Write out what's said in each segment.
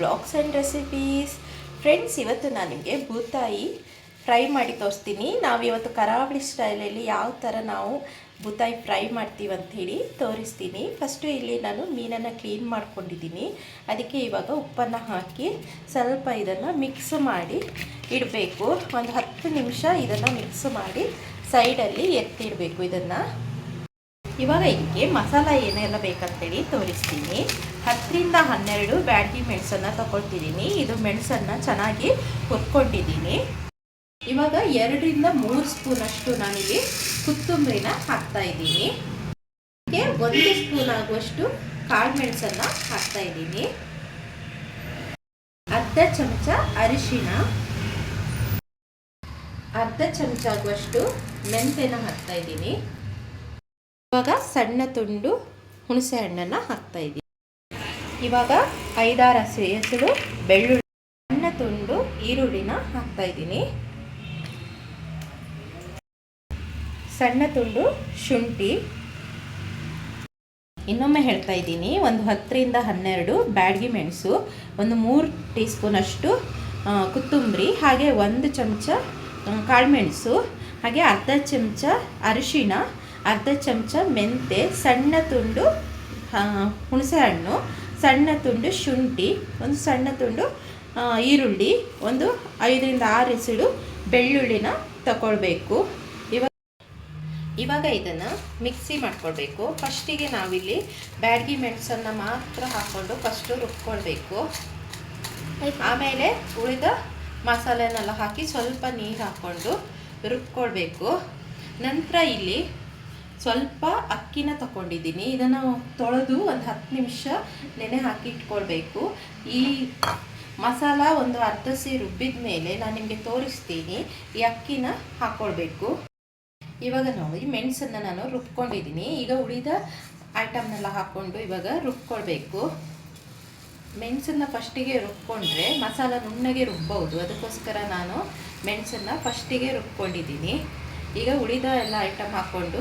Blogs and recipes. Friends ಇವತ್ತು ನಾನು ನಿಮಗೆ ಬೂತಾಯಿ ಫ್ರೈ ಮಾಡಿ ತೋರಿಸ್ತೀನಿ. ನಾವು ಇವತ್ತು ಕರಾವಳಿ ಸ್ಟೈಲಲ್ಲಿ ಯಾವ ಥರ ನಾವು ಬೂತಾಯಿ ಫ್ರೈ ಮಾಡ್ತೀವಿ ಅಂಥೇಳಿ ತೋರಿಸ್ತೀನಿ. ಫಸ್ಟು ಇಲ್ಲಿ ನಾನು ಮೀನನ್ನು ಕ್ಲೀನ್ ಮಾಡ್ಕೊಂಡಿದ್ದೀನಿ. ಅದಕ್ಕೆ ಇವಾಗ ಉಪ್ಪನ್ನು ಹಾಕಿ ಸ್ವಲ್ಪ ಇದನ್ನು ಮಿಕ್ಸ್ ಮಾಡಿ ಇಡಬೇಕು. ಒಂದು ಹತ್ತು ನಿಮಿಷ ಇದನ್ನು ಮಿಕ್ಸ್ ಮಾಡಿ ಸೈಡಲ್ಲಿ ಎತ್ತಿಡಬೇಕು ಇದನ್ನು. ಇವಾಗ ಇದಕ್ಕೆ ಮಸಾಲ ಏನೆಲ್ಲ ಬೇಕಂತೇಳಿ ತೋರಿಸ್ತೀನಿ. ಹತ್ತರಿಂದ ಹನ್ನೆರಡು ಬ್ಯಾಡಗಿ ಮೆಣಸನ್ನು ತಗೊಳ್ತಿದ್ದೀನಿ. ಇದು ಮೆಣಸನ್ನು ಚೆನ್ನಾಗಿ ಹುರ್ಕೊಂಡಿದ್ದೀನಿ ಇವಾಗ ಎರಡರಿಂದ ಮೂರು ಸ್ಪೂನಷ್ಟು ನಾನಿಲ್ಲಿ ಕೊತ್ತಂಬರಿನ ಹಾಕ್ತಾ ಇದ್ದೀನಿ. ಇದಕ್ಕೆ ಒಂದು ಸ್ಪೂನ್ ಆಗುವಷ್ಟು ಕಾಳು ಮೆಣಸನ್ನು ಹಾಕ್ತಾ ಇದ್ದೀನಿ. ಅರ್ಧ ಚಮಚ ಅರಿಶಿನ ಅರ್ಧ ಚಮಚ ಆಗುವಷ್ಟು ಮೆಂತೆನ ಹಾಕ್ತಾ ಇದ್ದೀನಿ. ಇವಾಗ ಸಣ್ಣ ತುಂಡು ಹುಣಸೆ ಹಣ್ಣನ್ನು ಹಾಕ್ತಾ ಇದ್ದೀನಿ ಇವಾಗ ಐದಾರು ಹಸಿ ಹೆಸರು ಬೆಳ್ಳುಳ್ಳಿ ಸಣ್ಣ ತುಂಡು ಈರುಳ್ಳಿನ ಹಾಕ್ತಾ ಇದ್ದೀನಿ ಸಣ್ಣ ತುಂಡು ಶುಂಠಿ. ಇನ್ನೊಮ್ಮೆ ಹೇಳ್ತಾ ಇದ್ದೀನಿ ಒಂದು ಹತ್ತರಿಂದ ಹನ್ನೆರಡು ಬ್ಯಾಡ್ಗಿ ಮೆಣಸು, ಒಂದು ಮೂರು ಟೀ ಸ್ಪೂನಷ್ಟು ಕೊತ್ತಂಬರಿ, ಹಾಗೆ ಒಂದು ಚಮಚ ಕಾಳುಮೆಣಸು ಹಾಗೆ ಅರ್ಧ ಚಮಚ ಅರಿಶಿಣ ಅರ್ಧ ಚಮಚ ಮೆಂತೆ, ಸಣ್ಣ ತುಂಡು ಹುಣಸೆ ಹಣ್ಣು ಸಣ್ಣ ತುಂಡು ಶುಂಠಿ, ಒಂದು ಸಣ್ಣ ತುಂಡು ಈರುಳ್ಳಿ, ಒಂದು ಐದರಿಂದ ಆರು ಎಸಳು ಬೆಳ್ಳುಳ್ಳಿನ ತಗೊಳ್ಬೇಕು ಇವಾಗ ಇವಾಗ ಇದನ್ನು ಮಿಕ್ಸಿ ಮಾಡ್ಕೊಳ್ಬೇಕು. ಫಸ್ಟಿಗೆ ನಾವಿಲ್ಲಿ ಬ್ಯಾಡ್ಗಿ ಮೆಣಸನ್ನು ಮಾತ್ರ ಹಾಕ್ಕೊಂಡು ಫಸ್ಟು ರುಬ್ಕೊಳ್ಬೇಕು. ಆಮೇಲೆ ಉಳಿದ ಮಸಾಲೆನೆಲ್ಲ ಹಾಕಿ ಸ್ವಲ್ಪ ನೀರು ಹಾಕ್ಕೊಂಡು ರುಬ್ಕೊಳ್ಬೇಕು. ನಂತರ ಇಲ್ಲಿ ಸ್ವಲ್ಪ ಅಕ್ಕಿನ ತಗೊಂಡಿದ್ದೀನಿ ಇದನ್ನು ತೊಳೆದು ಒಂದು ಹತ್ತು ನಿಮಿಷ ನೆನೆ ಹಾಕಿ ಇಟ್ಕೊಳ್ಬೇಕು. ಈ ಮಸಾಲ ಒಂದು ಅರ್ಧ ಸಿ ರುಬ್ಬಿದ ಮೇಲೆ ನಾನು ನಿಮಗೆ ತೋರಿಸ್ತೀನಿ. ಈ ಅಕ್ಕಿನ ಹಾಕ್ಕೊಳ್ಬೇಕು ಇವಾಗ ನೋಡಿ, ಮೆಣಸನ್ನು ನಾನು ರುಬ್ಕೊಂಡಿದ್ದೀನಿ. ಈಗ ಉಳಿದ ಐಟಮ್ನೆಲ್ಲ ಹಾಕ್ಕೊಂಡು ಇವಾಗ ರುಬ್ಕೊಳ್ಬೇಕು. ಮೆಣಸನ್ನು ಫಸ್ಟಿಗೆ ರುಬ್ಕೊಂಡ್ರೆ ಮಸಾಲ ನುಣ್ಣಗೆ ರುಬ್ಬೋದು. ಅದಕ್ಕೋಸ್ಕರ ನಾನು ಮೆಣಸನ್ನು ಫಸ್ಟಿಗೆ ರುಬ್ಕೊಂಡಿದ್ದೀನಿ. ಈಗ ಉಳಿದ ಎಲ್ಲ ಐಟಮ್ ಹಾಕ್ಕೊಂಡು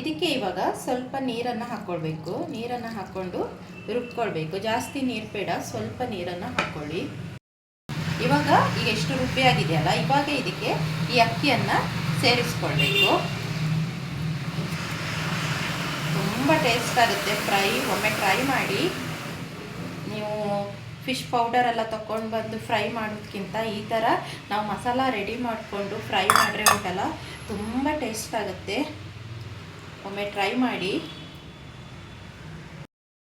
ಇದಕ್ಕೆ ಇವಾಗ ಸ್ವಲ್ಪ ನೀರನ್ನು ಹಾಕ್ಕೊಳ್ಬೇಕು ನೀರನ್ನು ಹಾಕ್ಕೊಂಡು ರುಬ್ಕೊಳ್ಬೇಕು. ಜಾಸ್ತಿ ನೀರು ಬೇಡ, ಸ್ವಲ್ಪ ನೀರನ್ನು ಹಾಕ್ಕೊಳ್ಳಿ ಇವಾಗ ಈಗ ಎಷ್ಟು ರುಬ್ಬಿ ಆಗಿದೆಯಲ್ಲ ಇವಾಗ ಇದಕ್ಕೆ ಈ ಅಕ್ಕಿಯನ್ನು ಸೇರಿಸ್ಕೊಳ್ಬೇಕು. ತುಂಬ ಟೇಸ್ಟ್ ಆಗುತ್ತೆ. ಫ್ರೈ, ಒಮ್ಮೆ ಟ್ರೈ ಮಾಡಿ ನೀವು ಫಿಶ್ ಪೌಡರ್ ಎಲ್ಲ ತೊಗೊಂಡು ಬಂದು ಫ್ರೈ ಮಾಡೋದಕ್ಕಿಂತ ಈ ಥರ ನಾವು ಮಸಾಲ ರೆಡಿ ಮಾಡಿಕೊಂಡು ಫ್ರೈ ಮಾಡಿದ್ರೆ ಉಂಟಲ್ಲ ತುಂಬ ಟೇಸ್ಟ್ ಆಗುತ್ತೆ. ಒಮ್ಮೆ ಟ್ರೈ ಮಾಡಿ.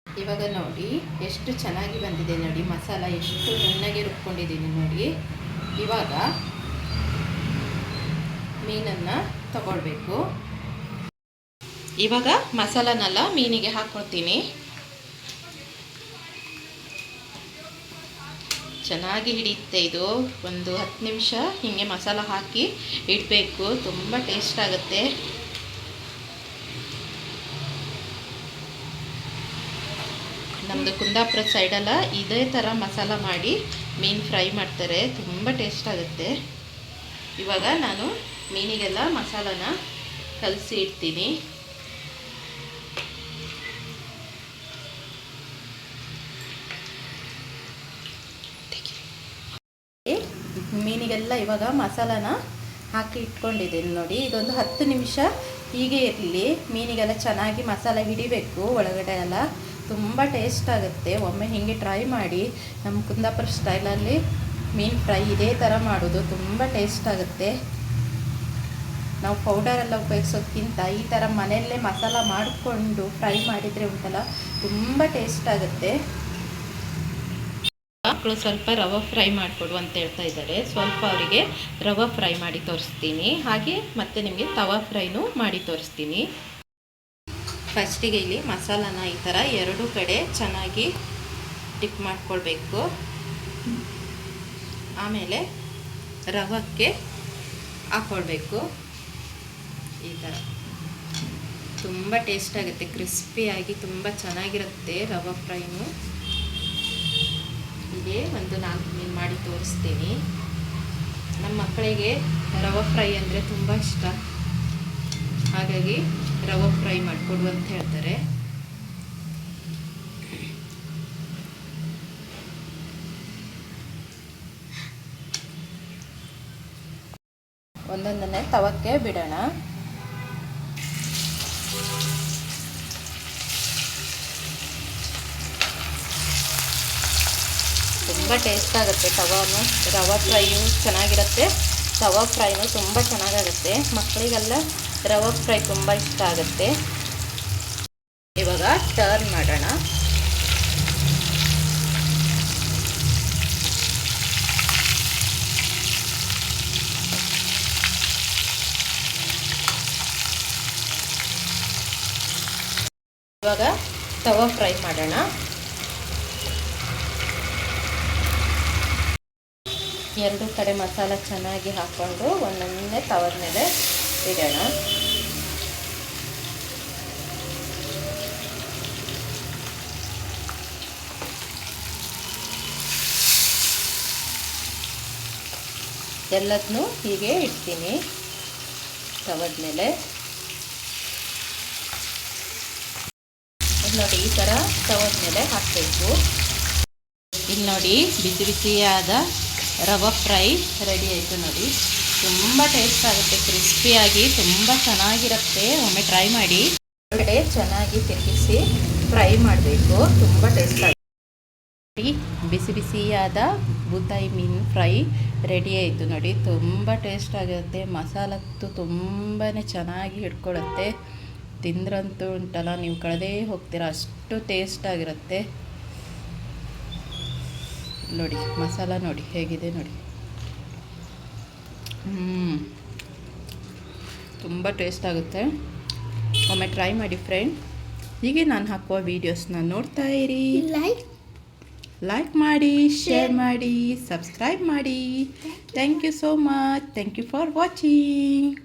ಇವಾಗ ನೋಡಿ ಎಷ್ಟು ಚೆನ್ನಾಗಿ ಬಂದಿದೆ ನೋಡಿ ಮಸಾಲ, ಎಷ್ಟು ಚೆನ್ನಾಗಿ ರುಬ್ಕೊಂಡಿದ್ದೀನಿ ನೋಡಿ. ಇವಾಗ ಮೀನನ್ನು ತಗೊಳ್ಬೇಕು. ಇವಾಗ ಮಸಾಲನೆಲ್ಲ ಮೀನಿಗೆ ಹಾಕ್ಕೊಳ್ತೀನಿ ಚೆನ್ನಾಗಿ ಹಿಡಿಯುತ್ತೆ ಇದು. ಒಂದು ಹತ್ತು ನಿಮಿಷ ಹೀಗೆ ಮಸಾಲ ಹಾಕಿ ಇಡಬೇಕು. ತುಂಬ ಟೇಸ್ಟ್ ಆಗುತ್ತೆ. ನಮ್ಮದು ಕುಂದಾಪುರ ಸೈಡೆಲ್ಲ ಇದೇ ಥರ ಮಸಾಲ ಮಾಡಿ ಮೀನು ಫ್ರೈ ಮಾಡ್ತಾರೆ. ತುಂಬ ಟೇಸ್ಟ್ ಆಗುತ್ತೆ. ಇವಾಗ ನಾನು ಮೀನಿಗೆಲ್ಲ ಮಸಾಲನ ಕಲಸಿ ಇಡ್ತೀನಿ. ಮೀನಿಗೆಲ್ಲ ಇವಾಗ ಮಸಾಲಾನ ಹಾಕಿ ಇಟ್ಕೊಂಡಿದ್ದೀನಿ ನೋಡಿ. ಇದೊಂದು ಹತ್ತು ನಿಮಿಷ ಹೀಗೆ ಇರಲಿ. ಮೀನಿಗೆಲ್ಲ ಚೆನ್ನಾಗಿ ಮಸಾಲ ಹಿಡಿಬೇಕು ಒಳಗಡೆ ಎಲ್ಲ. ತುಂಬ ಟೇಸ್ಟ್ ಆಗುತ್ತೆ. ಒಮ್ಮೆ ಹೀಗೆ ಟ್ರೈ ಮಾಡಿ ನಮ್ಮ ಕುಂದಾಪುರ ಸ್ಟೈಲಲ್ಲಿ ಮೀನು ಫ್ರೈ ಇದೇ ಥರ ಮಾಡೋದು, ತುಂಬ ಟೇಸ್ಟ್ ಆಗುತ್ತೆ. ನಾವು ಪೌಡರೆಲ್ಲ ಉಪಯೋಗಿಸೋದಕ್ಕಿಂತ ಈ ಥರ ಮನೆಯಲ್ಲೇ ಮಸಾಲ ಮಾಡಿಕೊಂಡು ಫ್ರೈ ಮಾಡಿದರೆ ಉಂಟಲ್ಲ, ತುಂಬ ಟೇಸ್ಟ್ ಆಗುತ್ತೆ. ಮಕ್ಕಳು ಸ್ವಲ್ಪ ರವೆ ಫ್ರೈ ಮಾಡಿಕೊಡು ಅಂತ ಹೇಳ್ತಾ ಇದ್ದಾರೆ. ಸ್ವಲ್ಪ ಅವರಿಗೆ ರವೆ ಫ್ರೈ ಮಾಡಿ ತೋರಿಸ್ತೀನಿ. ಹಾಗೆ ಮತ್ತೆ ನಿಮಗೆ ತವಾ ಫ್ರೈನೂ ಮಾಡಿ ತೋರಿಸ್ತೀನಿ. ಫಸ್ಟಿಗೆ ಇಲ್ಲಿ ಮಸಾಲಾನ ಈ ಥರ ಎರಡು ಕಡೆ ಚೆನ್ನಾಗಿ ಡಿಪ್ ಮಾಡ್ಕೊಳ್ಬೇಕು. ಆಮೇಲೆ ರವಕ್ಕೆ ಹಾಕ್ಕೊಳ್ಬೇಕು ಈ ಥರ. ತುಂಬ ಟೇಸ್ಟ್ ಆಗುತ್ತೆ, ಕ್ರಿಸ್ಪಿಯಾಗಿ ತುಂಬ ಚೆನ್ನಾಗಿರುತ್ತೆ ರವೆ ಫ್ರೈನು. ಇದೇ ಒಂದು ನಾಲ್ಕು ಮೀನು ಮಾಡಿ ತೋರಿಸ್ತೀನಿ. ನಮ್ಮ ಮಕ್ಕಳಿಗೆ ರವೆ ಫ್ರೈ ಅಂದರೆ ತುಂಬ ಇಷ್ಟ. ಹಾಗಾಗಿ ರವೆ ಫ್ರೈ ಮಾಡಿಕೊಡು ಅಂತ ಹೇಳ್ತಾರೆ. ಒಂದೊಂದನ್ನೇ ತವಕ್ಕೆ ಬಿಡೋಣ. ತುಂಬ ಟೇಸ್ಟ್ ಆಗುತ್ತೆ ತವಾನು. ರವೆ ಫ್ರೈಯು ಚೆನ್ನಾಗಿರುತ್ತೆ. ತವಾ ಫ್ರೈನು ತುಂಬ ಚೆನ್ನಾಗಾಗುತ್ತೆ. ಮಕ್ಕಳಿಗೆಲ್ಲ ರವಾ ಫ್ರೈ ತುಂಬ ಇಷ್ಟ ಆಗುತ್ತೆ. ಇವಾಗ ಟರ್ನ್ ಮಾಡೋಣ. ಇವಾಗ ತವಾ ಫ್ರೈ ಮಾಡೋಣ. ಎರಡು ಕಡೆ ಮಸಾಲ ಚೆನ್ನಾಗಿ ಹಾಕ್ಕೊಂಡು ಒಂದೊಂದೇ ತವದ ಮೇಲೆ ಇಡೋಣ. ಎಲ್ಲದನ್ನೂ ಹೀಗೆ ಇಡ್ತೀನಿ. ತವದ ಮೇಲೆ ನೋಡಿ ಈ ಥರ ತವದ ಮೇಲೆ ಹಾಕಬೇಕು. ಇಲ್ಲಿ ನೋಡಿ ಬಿಸಿ ಬಿಸಿಯಾದ ರವ ಫ್ರೈ ರೆಡಿ ಆಯಿತು ನೋಡಿ. ತುಂಬ ಟೇಸ್ಟ್ ಆಗುತ್ತೆ ಕ್ರಿಸ್ಪಿಯಾಗಿ ತುಂಬ ಚೆನ್ನಾಗಿರುತ್ತೆ. ಒಮ್ಮೆ ಟ್ರೈ ಮಾಡಿ. ಒಳಗಡೆ ಚೆನ್ನಾಗಿ ತಿರುಗಿಸಿ ಫ್ರೈ ಮಾಡಬೇಕು. ತುಂಬ ಟೇಸ್ಟ್ ಆಗುತ್ತೆ. ಬಿಸಿ ಬಿಸಿಯಾದ ಬೂತಾಯಿ ಮೀನು ಫ್ರೈ ರೆಡಿ ಆಯಿತು ನೋಡಿ. ತುಂಬ ಟೇಸ್ಟ್ ಆಗುತ್ತೆ. ಮಸಾಲತ್ತು ತುಂಬಾ ಚೆನ್ನಾಗಿ ಹಿಡ್ಕೊಳ್ಳುತ್ತೆ ತಿಂದ್ರಂತೂ ಉಂಟಲ್ಲ, ನೀವು ಕಳೆದೇ ಹೋಗ್ತೀರ, ಅಷ್ಟು ಟೇಸ್ಟ್ ಆಗಿರುತ್ತೆ. ನೋಡಿ, ಮಸಾಲ ನೋಡಿ, ಹೇಗಿದೆ ನೋಡಿ. ತುಂಬ ಟೇಸ್ಟ್ ಆಗುತ್ತೆ. ಒಮ್ಮೆ ಟ್ರೈ ಮಾಡಿ ಫ್ರೆಂಡ್ ಹೀಗೆ ನಾನು ಹಾಕುವ ವೀಡಿಯೋಸ್ನ ನೋಡ್ತಾ ಇರಿ. ಲೈಕ್ ಲೈಕ್ ಮಾಡಿ ಶೇರ್ ಮಾಡಿ ಸಬ್ಸ್ಕ್ರೈಬ್ ಮಾಡಿ. Thank you so much thank you for watching